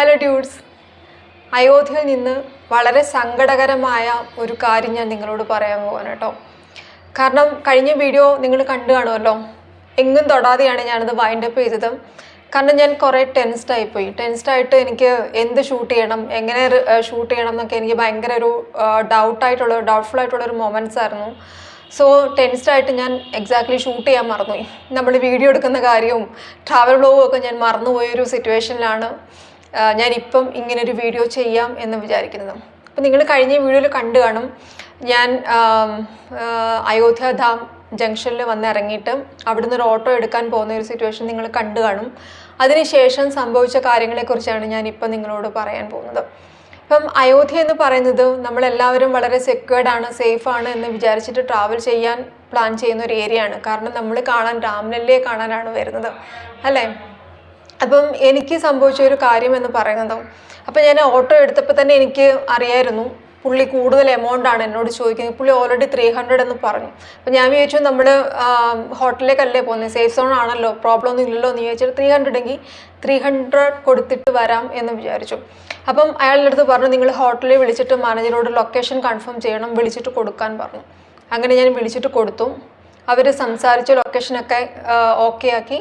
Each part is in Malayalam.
ഹലോ ഡ്യൂഡ്സ് അയോധ്യയിൽ നിന്ന് വളരെ സങ്കടകരമായ ഒരു കാര്യം ഞാൻ നിങ്ങളോട് പറയാൻ പോവാണ് കേട്ടോ. കാരണം കഴിഞ്ഞ വീഡിയോ നിങ്ങൾ കണ്ടു കാണുമല്ലോ. എങ്ങും തൊടാതെയാണ് ഞാനത് വൈൻഡപ്പ് ചെയ്തത്. കാരണം ഞാൻ കുറേ ടെൻസ്ഡ് ആയിപ്പോയി ടെൻസ്ഡ് ആയിട്ട് എനിക്ക് എന്ത് ഷൂട്ട് ചെയ്യണം എങ്ങനെ ഷൂട്ട് ചെയ്യണം എന്നൊക്കെ എനിക്ക് ഭയങ്കര ഒരു ഡൗട്ടായിട്ടുള്ള ഡൗട്ട്ഫുൾ ആയിട്ടുള്ള ഒരു മൊമെന്റ്സ് ആയിരുന്നു. സോ ടെൻസ്ഡ് ആയിട്ട് ഞാൻ എക്സാക്ട്ലി ഷൂട്ട് ചെയ്യാൻ മറന്നുപോയി. നമ്മൾ വീഡിയോ എടുക്കുന്ന കാര്യവും ട്രാവൽ ബ്ലോഗും ഒക്കെ ഞാൻ മറന്നുപോയൊരു സിറ്റുവേഷനിലാണ് ഞാനിപ്പം ഇങ്ങനൊരു വീഡിയോ ചെയ്യാം എന്ന് വിചാരിക്കുന്നത്. അപ്പം നിങ്ങൾ കഴിഞ്ഞ വീഡിയോയിൽ കണ്ടു കാണും ഞാൻ അയോധ്യ ധാം ജംഗ്ഷനിൽ വന്ന് ഇറങ്ങിയിട്ട് അവിടുന്ന് ഒരു ഓട്ടോ എടുക്കാൻ പോകുന്ന ഒരു സിറ്റുവേഷൻ നിങ്ങൾ കണ്ടു കാണും. അതിനുശേഷം സംഭവിച്ച കാര്യങ്ങളെക്കുറിച്ചാണ് ഞാനിപ്പം നിങ്ങളോട് പറയാൻ പോകുന്നത്. ഇപ്പം അയോധ്യ എന്ന് പറയുന്നത് നമ്മളെല്ലാവരും വളരെ സെക്യൂർഡ് ആണ് സേഫ് ആണ് എന്ന് വിചാരിച്ചിട്ട് ട്രാവൽ ചെയ്യാൻ പ്ലാൻ ചെയ്യുന്ന ഒരു ഏരിയയാണ് കാരണം നമ്മൾ കാണാൻ രാംലല്ലയെ കാണാനാണ് വരുന്നത്. അല്ലേ? അപ്പം എനിക്ക് സംഭവിച്ച ഒരു കാര്യം എന്ന് പറയുന്നത് അപ്പം ഞാൻ ഓട്ടോ എടുത്തപ്പോൾ തന്നെ എനിക്ക് അറിയായിരുന്നു പുള്ളി കൂടുതൽ എമൗണ്ട് ആണ് എന്നോട് ചോദിക്കുന്നത്. പുള്ളി ഓൾറെഡി ത്രീ ഹൺഡ്രഡ് എന്ന് പറഞ്ഞു. അപ്പം ഞാൻ വിചാരിച്ചു നമ്മൾ ഹോട്ടലിലേക്കല്ലേ പോകുന്നത് സേഫ് സോൺ ആണല്ലോ പ്രോബ്ലം ഒന്നും ഇല്ലല്ലോ എന്ന് വിചാരിച്ചിട്ട് ത്രീ ഹൺഡ്രഡ് എങ്കിൽ ത്രീ ഹൺഡ്രഡ് കൊടുത്തിട്ട് വരാം എന്ന് വിചാരിച്ചു. അപ്പം അയാളുടെ അടുത്ത് പറഞ്ഞു നിങ്ങൾ ഹോട്ടലിൽ വിളിച്ചിട്ട് മാനേജറോട് ലൊക്കേഷൻ കൺഫേം ചെയ്യണം വിളിച്ചിട്ട് കൊടുക്കാൻ പറഞ്ഞു. അങ്ങനെ ഞാൻ വിളിച്ചിട്ട് കൊടുത്തു. അവർ സംസാരിച്ച് ലൊക്കേഷനൊക്കെ ഓക്കെ ആക്കി.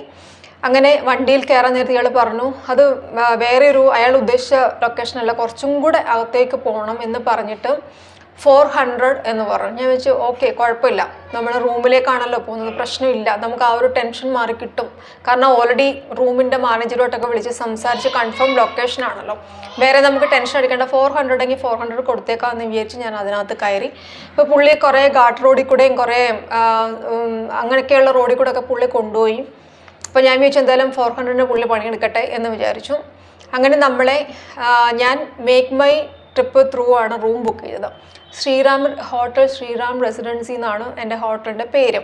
അങ്ങനെ വണ്ടിയിൽ കയറാൻ നേരത്തെ ഇയാൾ പറഞ്ഞു അത് വേറെ ഒരു അയാൾ ഉദ്ദേശിച്ച ലൊക്കേഷനല്ല കുറച്ചും കൂടെ അകത്തേക്ക് പോകണം എന്ന് പറഞ്ഞിട്ട് ഫോർ ഹൺഡ്രഡ് എന്ന് പറഞ്ഞു. ഞാൻ വെച്ച് ഓക്കെ കുഴപ്പമില്ല. നമ്മൾ റൂമിലേക്കാണല്ലോ പോകുന്നത് പ്രശ്നമില്ല. നമുക്ക് ആ ഒരു ടെൻഷൻ മാറി കിട്ടും. കാരണം ഓൾറെഡി റൂമിന്റെ മാനേജറോട്ടൊക്കെ വിളിച്ച് സംസാരിച്ച് കൺഫേം ലൊക്കേഷൻ ആണല്ലോ. വേറെ നമുക്ക് ടെൻഷൻ അടിക്കേണ്ട. ഫോർ ഹൺഡ്രഡ് എങ്കിൽ ഫോർ ഹൺഡ്രഡ് കൊടുത്തേക്കാമെന്ന് വിചാരിച്ച് ഞാൻ അതിനകത്ത് കയറി. ഇപ്പോൾ പുള്ളി കുറേ ഘാട്ട് റോഡിൽ കൂടെയും കുറേ അങ്ങനെയൊക്കെയുള്ള റോഡിൽ കൂടെ ഒക്കെ പുള്ളി കൊണ്ടുപോയി. അപ്പോൾ ഞാൻ വിചാരിച്ചു എന്തായാലും ഫോർ ഹൺഡ്രഡിന് ഉള്ളിൽ പണിയെടുക്കട്ടെ എന്ന് വിചാരിച്ചു. അങ്ങനെ നമ്മളെ ഞാൻ മേക്ക് മൈ ട്രിപ്പ് ത്രൂ ആണ് റൂം ബുക്ക് ചെയ്തത്. ശ്രീറാം ഹോട്ടൽ ശ്രീറാം റെസിഡൻസി എന്നാണ് എന്റെ ഹോട്ടലിന്റെ പേര്.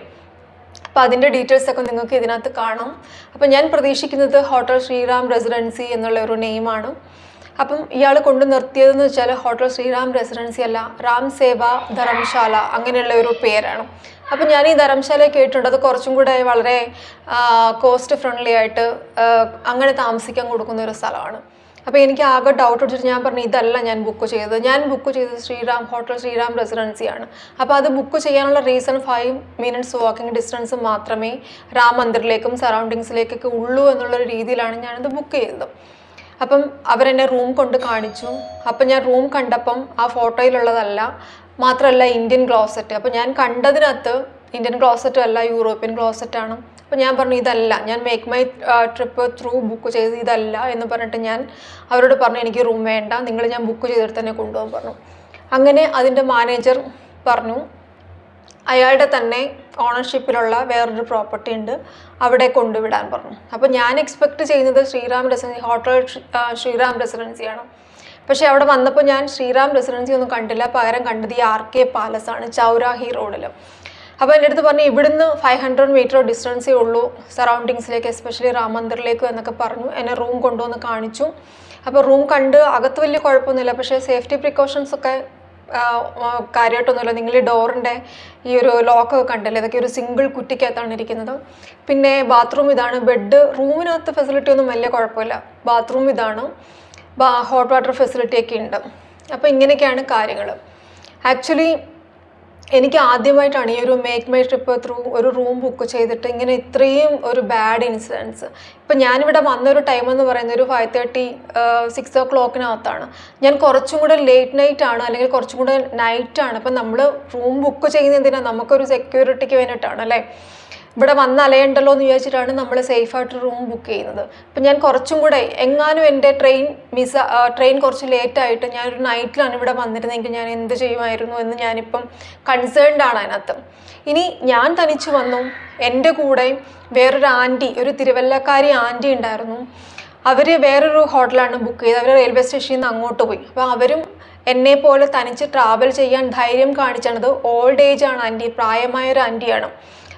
അപ്പോൾ അതിന്റെ ഡീറ്റെയിൽസ് ഒക്കെ നിങ്ങൾക്ക് ഇതിനകത്ത് കാണാം. അപ്പോൾ ഞാൻ പ്രതീക്ഷിക്കുന്നത് ഹോട്ടൽ ശ്രീറാം റെസിഡൻസി എന്നുള്ള ഒരു നെയിമാണ് അപ്പം ഇയാൾ കൊണ്ടു നിർത്തിയതെന്ന് വെച്ചാൽ ഹോട്ടൽ ശ്രീറാം റെസിഡൻസി അല്ല റാം സേവ ധർമ്മശാല അങ്ങനെയുള്ള ഒരു പേരാണ്. അപ്പം ഞാൻ ഈ ധർമ്മശാല കേട്ടിട്ടുണ്ട്. അത് കുറച്ചും കൂടെ വളരെ കോസ്റ്റ് ഫ്രണ്ട്ലി ആയിട്ട് അങ്ങനെ താമസിക്കാൻ കൊടുക്കുന്ന ഒരു സ്ഥലമാണ്. അപ്പോൾ എനിക്ക് ആകെ ഡൗട്ട് അടിച്ചിട്ട് ഞാൻ പറഞ്ഞു ഇതല്ല ഞാൻ ബുക്ക് ചെയ്തത്. ഞാൻ ബുക്ക് ചെയ്തത് ശ്രീറാം ഹോട്ടൽ ശ്രീറാം റെസിഡൻസി ആണ്. അപ്പോൾ അത് ബുക്ക് ചെയ്യാനുള്ള reason five minutes walking distance മാത്രമേ രാം മന്ദിറിലേക്കും സറൗണ്ടിങ്സിലേക്കൊക്കെ ഉള്ളൂ എന്നുള്ളൊരു രീതിയിലാണ് ഞാനത് ബുക്ക് ചെയ്തത്. അപ്പം അവരെന്നെ റൂം കൊണ്ട് കാണിച്ചു. അപ്പം ഞാൻ റൂം കണ്ടപ്പം ആ ഫോട്ടോയിലുള്ളതല്ല മാത്രമല്ല ഇന്ത്യൻ ക്ലോസറ്റ് അപ്പം ഞാൻ കണ്ടതിനകത്ത് ഇന്ത്യൻ ക്ലോസറ്റും അല്ല യൂറോപ്യൻ ക്ലോസറ്റ് ആണ്. അപ്പം ഞാൻ പറഞ്ഞു ഇതല്ല. ഞാൻ make my trip through book ചെയ്ത് ഇതല്ല എന്ന് പറഞ്ഞിട്ട് ഞാൻ അവരോട് പറഞ്ഞു എനിക്ക് റൂം വേണ്ട. നിങ്ങൾ ഞാൻ ബുക്ക് ചെയ്തിട്ട് തന്നെ കൊണ്ടുപോകാൻ പറഞ്ഞു. അങ്ങനെ അതിന്റെ മാനേജർ പറഞ്ഞു അയാളുടെ തന്നെ ഓണർഷിപ്പിലുള്ള വേറൊരു പ്രോപ്പർട്ടി ഉണ്ട്. അവിടെ കൊണ്ടുവിടാൻ പറഞ്ഞു. അപ്പോൾ ഞാൻ എക്സ്പെക്ട് ചെയ്യുന്നത് ശ്രീറാം റെസിഡൻസി ഹോട്ടൽ ശ്രീറാം റെസിഡൻസിയാണ് പക്ഷേ അവിടെ വന്നപ്പോൾ ഞാൻ ശ്രീറാം റെസിഡൻസി ഒന്നും കണ്ടില്ല. പകരം കണ്ടത് ഈ ആർ കെ പാലസ് ആണ് ചൗരാഹി റോഡിൽ അപ്പോൾ എന്റെ അടുത്ത് പറഞ്ഞു ഇവിടുന്ന് ഫൈവ് ഹൺഡ്രഡ് മീറ്റർ ഡിസ്റ്റൻസേ ഉള്ളൂ. സറൗണ്ടിങ്സിലേക്ക് എസ്പെഷ്യലി രാം മന്ദിറിലേക്ക് എന്നൊക്കെ പറഞ്ഞു. എന്നെ റൂം കൊണ്ടുവന്ന് കാണിച്ചു. അപ്പോൾ റൂം കണ്ട് അകത്ത് വലിയ കുഴപ്പമൊന്നുമില്ല. പക്ഷേ സേഫ്റ്റി പ്രിക്കോഷൻസ് ഒക്കെ കാര്യമായിട്ടൊന്നുമില്ല നിങ്ങൾ ഡോറിന്റെ ഈ ഒരു ലോക്കൊക്കെ കണ്ടല്ലേ? ഇതൊക്കെ ഒരു സിംഗിൾ കുറ്റിക്കകത്താണ് ഇരിക്കുന്നത്. പിന്നെ ബാത്റൂം ഇതാണ്. ബെഡ് റൂമിനകത്ത് ഫെസിലിറ്റി ഒന്നും വലിയ കുഴപ്പമില്ല. ബാത്റൂം ഇതാണ്. ഹോട്ട് വാട്ടർ ഫെസിലിറ്റിയൊക്കെ ഉണ്ട്. അപ്പോൾ ഇങ്ങനെയൊക്കെയാണ് കാര്യങ്ങൾ ആക്ച്വലി എനിക്ക് ആദ്യമായിട്ടാണ് ഈ ഒരു മേക്ക് മൈ ട്രിപ്പ് ത്രൂ ഒരു റൂം ബുക്ക് ചെയ്തിട്ട് ഇങ്ങനെ ഇത്രയും ഒരു ബാഡ് ഇൻസിഡൻസ് ഇപ്പം ഞാനിവിടെ വന്നൊരു ടൈം എന്ന് പറയുന്നത് ഒരു ഫൈവ് തേർട്ടി സിക്സ് ഓ ക്ലോക്കിനകത്താണ് ഞാൻ കുറച്ചും കൂടെ ലേറ്റ് നൈറ്റ് ആണ് അല്ലെങ്കിൽ കുറച്ചും കൂടെ ആണ്. അപ്പം നമ്മൾ റൂം ബുക്ക് ചെയ്യുന്നത് നമുക്കൊരു സെക്യൂരിറ്റിക്ക് വേണ്ടിയിട്ടാണ് അല്ലേ? ഇവിടെ വന്ന് അലയണ്ടല്ലോ എന്ന് വിചാരിച്ചിട്ടാണ് നമ്മൾ സേഫായിട്ട് റൂം ബുക്ക് ചെയ്യുന്നത്. അപ്പം ഞാൻ കുറച്ചും കൂടെ എങ്ങാനും എന്റെ ട്രെയിൻ മിസ് ട്രെയിൻ കുറച്ച് ലേറ്റ് ആയിട്ട് ഞാനൊരു നൈറ്റിലാണ് ഇവിടെ വന്നിരുന്നെങ്കിൽ ഞാൻ എന്ത് ചെയ്യുമായിരുന്നു എന്ന് ഞാനിപ്പം കൺസേൺഡ് ആണ് അതിനകത്ത്. ഇനി ഞാൻ തനിച്ച് വന്നു എന്റെ കൂടെ വേറൊരു ആന്റി ഒരു തിരുവല്ലക്കാരി ആന്റി ഉണ്ടായിരുന്നു. അവർ വേറൊരു ഹോട്ടലാണ് ബുക്ക് ചെയ്തത്. അവർ റെയിൽവേ സ്റ്റേഷനിൽ നിന്ന് അങ്ങോട്ട് പോയി. അപ്പോൾ അവരും എന്നെ പോലെ തനിച്ച് ട്രാവൽ ചെയ്യാൻ ധൈര്യം കാണിച്ചത് ഓൾഡ് ഏജ് ആണ് ആന്റി പ്രായമായൊരു ആന്റിയാണ്.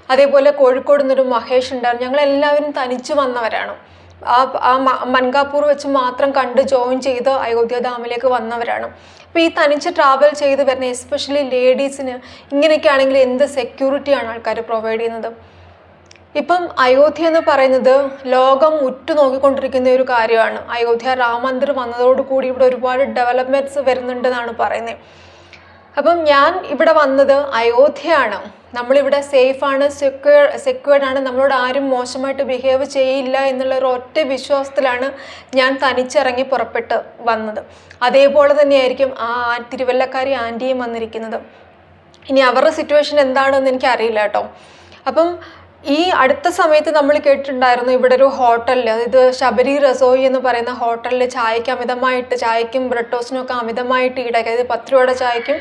അതേപോലെ കോഴിക്കോട് നിന്നൊരു മഹേഷ് ഉണ്ടായിരുന്നു. ഞങ്ങൾ എല്ലാവരും തനിച്ച് വന്നവരാണ്. ആ ആ മൻകാപ്പൂർ വെച്ച് മാത്രം കണ്ട് ജോയിൻ ചെയ്ത് അയോധ്യ ഡാമിലേക്ക് വന്നവരാണ്. അപ്പോൾ ഈ തനിച്ച് ട്രാവൽ ചെയ്ത് വരുന്ന എസ്പെഷ്യലി ലേഡീസിന് ഇങ്ങനെയൊക്കെ ആണെങ്കിൽ എന്ത് സെക്യൂരിറ്റിയാണ് ആൾക്കാർ പ്രൊവൈഡ് ചെയ്യുന്നത്? ഇപ്പം അയോധ്യ എന്ന് പറയുന്നത് ലോകം ഉറ്റുനോക്കിക്കൊണ്ടിരിക്കുന്ന ഒരു കാര്യമാണ്. അയോധ്യ രാമ മന്ദിർ വന്നതോടുകൂടി ഇവിടെ ഒരുപാട് ഡെവലപ്മെന്റ്സ് വരുന്നുണ്ടെന്നാണ് പറയുന്നത്. അപ്പം ഞാൻ ഇവിടെ വന്നത് അയോധ്യയാണ്. നമ്മളിവിടെ സേഫാണ് സെക്യൂർ സെക്യൂർഡ് ആണ്. നമ്മളോട് ആരും മോശമായിട്ട് ബിഹേവ് ചെയ്യില്ല എന്നുള്ള ഒരു ഒറ്റ വിശ്വാസത്തിലാണ് ഞാൻ തനിച്ചിറങ്ങി പുറപ്പെട്ട് വന്നത്. അതേപോലെ തന്നെയായിരിക്കും ആ തിരുവല്ലക്കാരി ആന്റിയും വന്നിരിക്കുന്നത്. ഇനി അവരുടെ സിറ്റുവേഷൻ എന്താണെന്ന് എനിക്ക് അറിയില്ല കേട്ടോ. അപ്പം ഈ അടുത്ത സമയത്ത് നമ്മൾ കേട്ടിട്ടുണ്ടായിരുന്നു ഇവിടെ ഒരു ഹോട്ടലിൽ അതായത് ശബരി റസോയി എന്ന് പറയുന്ന ഹോട്ടലിൽ ചായക്ക് അമിതമായിട്ട് ചായക്കും ബ്രെഡ് ടോസ്റ്റിനും ഒക്കെ അമിതമായിട്ട് ഈടാക്കി അതായത് പത്ത് രൂപയുടെ ചായക്കും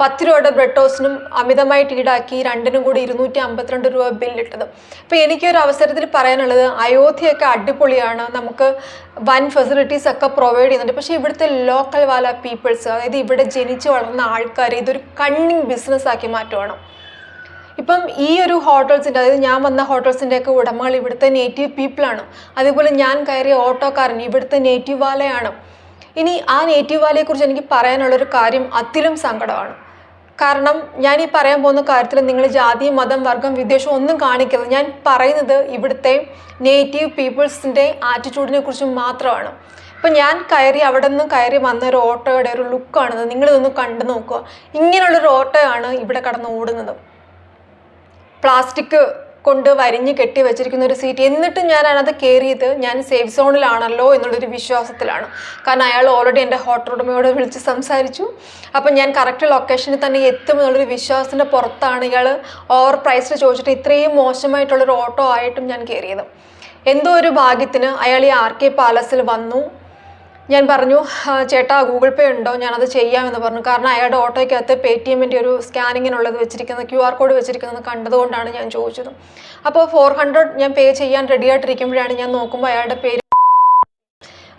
പത്ത് രൂപയുടെ ബ്രെഡ് ടോസ്റ്റിനും അമിതമായിട്ട് ഈടാക്കി രണ്ടിനും കൂടി ഇരുന്നൂറ്റി അമ്പത്തിരണ്ട് രൂപ ബില്ലിട്ടത്. അപ്പോൾ എനിക്കൊരു അവസരത്തിൽ പറയാനുള്ളത് അയോധ്യയൊക്കെ അടിപൊളിയാണ്. നമുക്ക് വൻ ഫെസിലിറ്റീസ് ഒക്കെ പ്രൊവൈഡ് ചെയ്യുന്നുണ്ട്. പക്ഷേ ഇവിടുത്തെ ലോക്കൽ വാല പീപ്പിൾസ് അതായത് ഇവിടെ ജനിച്ച് വളർന്ന ആൾക്കാർ ഇതൊരു കണ്ണിങ് ബിസിനസ്സാക്കി മാറ്റുവാണ്. ഇപ്പം ഈ ഒരു ഹോട്ടൽസിന്റെ അതായത് ഞാൻ വന്ന ഹോട്ടൽസിന്റെ ഒക്കെ ഉടമകൾ ഇവിടുത്തെ നേറ്റീവ് പീപ്പിളാണ് അതേപോലെ ഞാൻ കയറിയ ഓട്ടോക്കാരൻ ഇവിടുത്തെ നേറ്റീവ് വാലയാണ്. ഇനി ആ നേറ്റീവ് വാലയെക്കുറിച്ച് എനിക്ക് പറയാനുള്ളൊരു കാര്യം അതിലും സങ്കടമാണ്. കാരണം ഞാൻ ഈ പറയാൻ പോകുന്ന കാര്യത്തിൽ നിങ്ങൾ ജാതി മതം വർഗം വിദ്വേഷം ഒന്നും കാണിക്കരുത്. ഞാൻ പറയുന്നത് ഇവിടുത്തെ നേറ്റീവ് പീപ്പിൾസിന്റെ ആറ്റിറ്റ്യൂഡിനെ കുറിച്ച് മാത്രമാണ്. ഇപ്പം ഞാൻ കയറി അവിടെ നിന്ന് കയറി വന്ന ഒരു ഓട്ടോയുടെ ഒരു ലുക്കാണിത് നിങ്ങളിതൊന്ന് കണ്ടു നോക്കുക. ഇങ്ങനെയുള്ളൊരു ഓട്ടോയാണ് ഇവിടെ കടന്ന് ഓടുന്നത്. പ്ലാസ്റ്റിക് കൊണ്ട് വരിഞ്ഞ് കെട്ടി വെച്ചിരിക്കുന്ന ഒരു സീറ്റ്. എന്നിട്ടും ഞാൻ അത് കയറിയത് ഞാൻ സേഫ് സോണിലാണല്ലോ എന്നുള്ളൊരു വിശ്വാസത്തിലാണ്. കാരണം അയാൾ ഓൾറെഡി എന്റെ ഹോട്ടൽ ഉടമയോട് വിളിച്ച് സംസാരിച്ചു. അപ്പം ഞാൻ കറക്റ്റ് ലൊക്കേഷനിൽ തന്നെ എത്തും എന്നുള്ളൊരു വിശ്വാസത്തിന്റെ പുറത്താണ് ഇയാൾ ഓവർ പ്രൈസിൽ ചോദിച്ചിട്ട് ഇത്രയും മോശമായിട്ടുള്ളൊരു ഓട്ടോ ആയിട്ടും ഞാൻ കയറിയത് എന്തോ ഒരു ഭാഗ്യത്തിന് അയാൾ ഈ ആർ കെ പാലസിൽ വന്നു. ഞാൻ പറഞ്ഞു ചേട്ടാ ഗൂഗിൾ പേ ഉണ്ടോ? ഞാനത് ചെയ്യാമെന്ന് പറഞ്ഞു. കാരണം അയാളുടെ ഓട്ടോയ്ക്കകത്ത് പേ ടി എമ്മിന്റെ ഒരു സ്കാനിങ്ങിനുള്ളത് വെച്ചിരിക്കുന്ന ക്യു ആർ കോഡ് വെച്ചിരിക്കുന്നത് കണ്ടതുകൊണ്ടാണ് ഞാൻ ചോദിച്ചത്. അപ്പോൾ ഫോർ ഹൺഡ്രഡ് ഞാൻ പേ ചെയ്യാൻ റെഡി ആയിട്ടിരിക്കുമ്പോഴാണ് ഞാൻ നോക്കുമ്പോൾ അയാളുടെ പേര്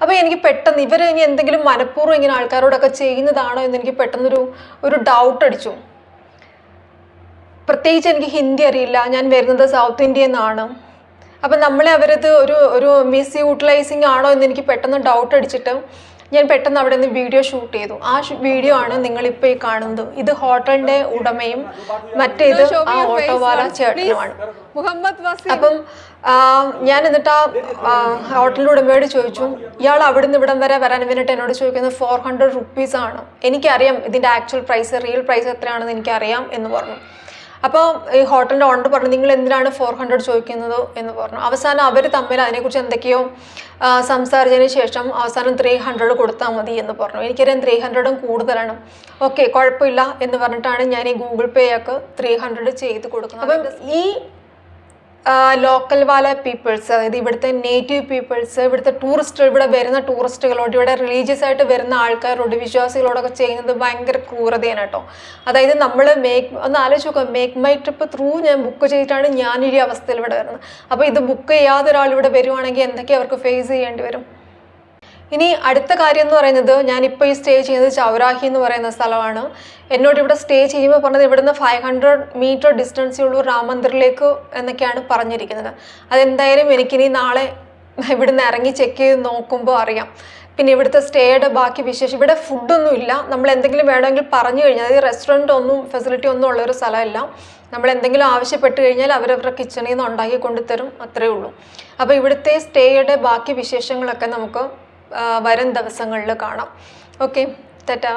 അപ്പോൾ എനിക്ക് പെട്ടെന്ന് ഇവർ ഇനി എന്തെങ്കിലും മനഃപൂർവം ഇങ്ങനെ ആൾക്കാരോടൊക്കെ ചെയ്യുന്നതാണോ എന്ന് എനിക്ക് പെട്ടെന്നൊരു ഒരു ഡൗട്ട് അടിച്ചു. പ്രത്യേകിച്ച് എനിക്ക് ഹിന്ദി അറിയില്ല. ഞാൻ വരുന്നത് സൗത്ത് ഇന്ത്യയിൽ നിന്നാണ്. അപ്പം നമ്മളെ അവരത് ഒരു ഒരു മിസ് യൂട്ടിലൈസിങ് ആണോ എന്ന് എനിക്ക് പെട്ടെന്ന് ഡൗട്ട് അടിച്ചിട്ട് ഞാൻ പെട്ടെന്ന് അവിടെ നിന്ന് വീഡിയോ ഷൂട്ട് ചെയ്തു. ആ വീഡിയോ ആണ് നിങ്ങളിപ്പോൾ ഈ കാണുന്നത്. ഇത് ഹോട്ടലിന്റെ ഉടമയും മറ്റേത് ആ ഓട്ടോവാല ചേട്ടനുമാണ്. മുഹമ്മദ് അപ്പം ഞാൻ എന്നിട്ട് ആ ആ, ഹോട്ടലിന്റെ ഉടമയോട് ചോദിച്ചു ഇയാൾ അവിടുന്ന് ഇവിടം വരെ വരാൻ വേണ്ടിയിട്ട് എന്നോട് ചോദിക്കുന്നത് ഫോർ ഹൺഡ്രഡ് റുപ്പീസ് ആണ്. എനിക്കറിയാം ഇതിന്റെ ആക്ച്വൽ പ്രൈസ് റിയൽ പ്രൈസ് എത്രയാണെന്ന് എനിക്കറിയാം എന്ന് പറഞ്ഞു. അപ്പോൾ ഈ ഹോട്ടലിന്റെ ഓണർ പറഞ്ഞു നിങ്ങൾ എന്തിനാണ് ഫോർ ഹൺഡ്രഡ് ചോദിക്കുന്നത്? എന്ന് പറഞ്ഞു. അവസാനം അവർ തമ്മിൽ അതിനെക്കുറിച്ച് എന്തൊക്കെയോ സംസാരിച്ചതിന് ശേഷം അവസാനം ത്രീ ഹൺഡ്രഡ് കൊടുത്താൽ മതി എന്ന് പറഞ്ഞു. എനിക്കറിയാം ത്രീ ഹൺഡ്രഡും കൂടുതലാണ്. ഓക്കെ കുഴപ്പമില്ല എന്ന് പറഞ്ഞിട്ടാണ് ഞാൻ ഈ ഗൂഗിൾ പേ ഒക്കെ ത്രീ ഹൺഡ്രഡ് ചെയ്ത് കൊടുക്കുന്നത്. അപ്പം ഈ ലോക്കൽ വാല പീപ്പിൾസ് അതായത് ഇവിടുത്തെ നേറ്റീവ് പീപ്പിൾസ് ഇവിടുത്തെ ടൂറിസ്റ്റ് ഇവിടെ വരുന്ന ടൂറിസ്റ്റുകളോട് ഇവിടെ റിലീജിയസ് ആയിട്ട് വരുന്ന ആൾക്കാരോട് വിശ്വാസികളോടൊക്കെ ചെയ്യുന്നത് ഭയങ്കര ക്രൂരതയാണ് കേട്ടോ. അതായത് നമ്മൾ മേക്ക് ഒന്ന് ആലോചിച്ച് നോക്കുക മേക്ക് മൈ ട്രിപ്പ് ത്രൂ ഞാൻ ബുക്ക് ചെയ്തിട്ടാണ് ഞാൻ ഈ അവസ്ഥയിൽ ഇവിടെ വരുന്നത്. അപ്പോൾ ഇത് ബുക്ക് ചെയ്യാതെ ഒരാൾ ഇവിടെ വരുവാണെങ്കിൽ എന്തൊക്കെ അവർക്ക് ഫേസ് ചെയ്യേണ്ടി വരും? ഇനി അടുത്ത കാര്യം എന്ന് പറയുന്നത് ഞാനിപ്പോൾ ഈ സ്റ്റേ ചെയ്യുന്നത് ചൗരാഹി എന്ന് പറയുന്ന സ്ഥലമാണ്. എന്നോട് ഇവിടെ സ്റ്റേ ചെയ്യുമ്പോൾ പറഞ്ഞത് ഇവിടുന്ന് ഫൈവ് ഹൺഡ്രഡ് മീറ്റർ ഡിസ്റ്റൻസേ ഉള്ളൂ രാം മന്ദിറിലേക്ക് എന്നൊക്കെയാണ് പറഞ്ഞിരിക്കുന്നത്. അതെന്തായാലും എനിക്കിനി നാളെ ഇവിടുന്ന് ഇറങ്ങി ചെക്ക് ചെയ്ത് നോക്കുമ്പോൾ അറിയാം. പിന്നെ ഇവിടുത്തെ സ്റ്റേയുടെ ബാക്കി വിശേഷം. ഇവിടെ ഫുഡൊന്നും ഇല്ല. നമ്മൾ എന്തെങ്കിലും വേണമെങ്കിൽ പറഞ്ഞു കഴിഞ്ഞാൽ അതായത് റെസ്റ്റോറന്റ് ഒന്നും ഫെസിലിറ്റി ഒന്നും ഉള്ളൊരു സ്ഥലമല്ല. നമ്മൾ എന്തെങ്കിലും ആവശ്യപ്പെട്ട് കഴിഞ്ഞാൽ അവരവരുടെ കിച്ചണിൽ നിന്ന് ഉണ്ടാക്കി കൊണ്ടുതരും. അത്രയേ ഉള്ളൂ. അപ്പോൾ ഇവിടുത്തെ സ്റ്റേയുടെ ബാക്കി വിശേഷങ്ങളൊക്കെ നമുക്ക് വരും ദിവസങ്ങളിൽ കാണാം. ഓക്കെ തെറ്റാ